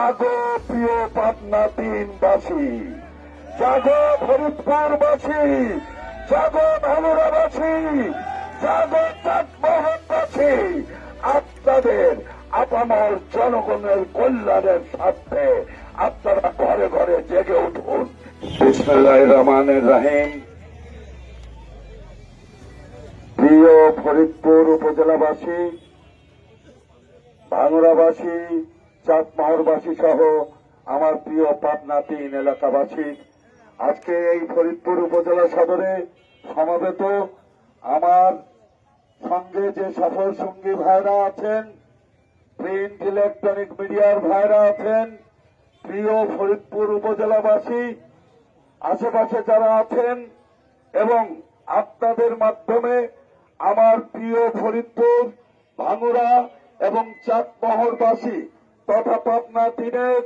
জাগো প্রিয় পাটনা তিনবাসী। জাগো ফরিদপুরবাসী। জাগো ভালুরাবাসী জাগো চাঁদমোহনবাসী আপনাদের আপামর জনগণের কল্যাণের স্বার্থে আপনারা ঘরে ঘরে জেগে উঠুন। বিসমুল্লাহ রহমানের রাহিম। প্রিয় ফরিদপুর উপজেলাবাসী ভাঙড়াবাসী চাঁদমহরবাসী সহ আমার প্রিয় পাটনা তিন এলাকাবাসী, আজকে এই ফরিদপুর উপজেলা সদরে সমাবেত আমার সঙ্গে যে সফল সঙ্গী ভাইরা আছেন, প্রিন্ট ইলেকট্রনিক মিডিয়ার ভাইরা আছেন, প্রিয় ফরিদপুর উপজেলাবাসী, আশেপাশে যারা আছেন এবং আপনাদের মাধ্যমে আমার প্রিয় ফরিদপুর, ভাঙুরা এবং চাঁদমহরবাসী তথা পাবনা তিনের